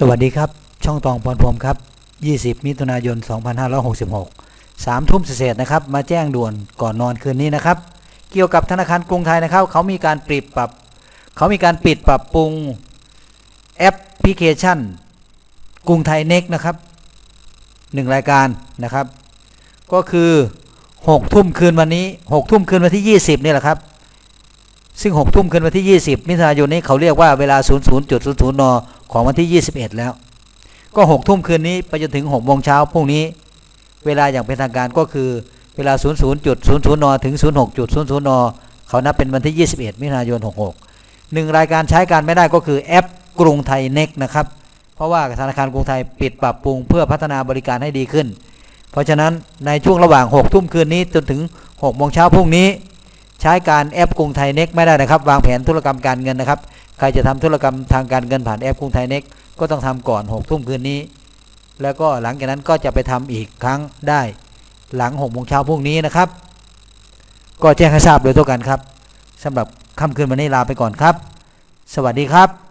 สวัสดีครับ ช่องตองพรพรมครับ 20 มิถุนายน 2566 3 ทุ่มเศษนะครับ มาแจ้งด่วนก่อนนอนคืนนี้นะครับ เกี่ยวกับธนาคารกรุงไทยนะครับ เขามีการปิดปรับ เขามีการปิดปรับปรุงแอปพลิเคชัน กรุงไทยเน็กนะครับหนึ่งรายการนะครับ ก็คือ 6 ทุ่มคืนวันนี้ 6 ทุ่มคืนวันที่ 20 นี่แหละครับ ซึ่ง6ทุ่มคืนวันที่ 20 มิถุนายนนี้เขาเรียกว่าเวลา 00.00 น ของวันที่ 21 แล้ว ก็ 6 ทุ่มคืนนี้ไปจนถึง6โมงเช้าพรุ่งนี้ เวลาอย่างเป็นทางการก็คือเวลา 00.00 น ถึง 06.00 น เขานับเป็นวันที่ 21 มิถุนายน 66หนึ่งรายการใช้การไม่ได้ก็คือแอปกรุงไทยเน็กนะครับ เพราะว่าธนาคารกรุงไทยปิดปรับปรุงเพื่อพัฒนาบริการให้ดีขึ้น เพราะฉะนั้นในช่วงระหว่าง 6 ทุ่มคืนนี้จนถึง 6 โมงเช้าพรุ่งนี้ ช้การแอปกรุงไทยเน็กไม่ได้นะครับ วางแผนธุรกรรมการเงินนะครับ ใครจะทำธุรกรรมทางการเงินผ่านแอปกรุงไทยเน็กก็ต้องทำก่อน6ทุ่มคืนนี้ แล้วก็หลังจากนั้นก็จะไปทำอีกครั้งได้หลัง6โมงเช้าพรุ่งนี้นะครับ ก็แจ้งให้ทราบโดยทั่วกันครับสำหรับค่ำคืนวันนี้ลาไปก่อนครับ สวัสดีครับ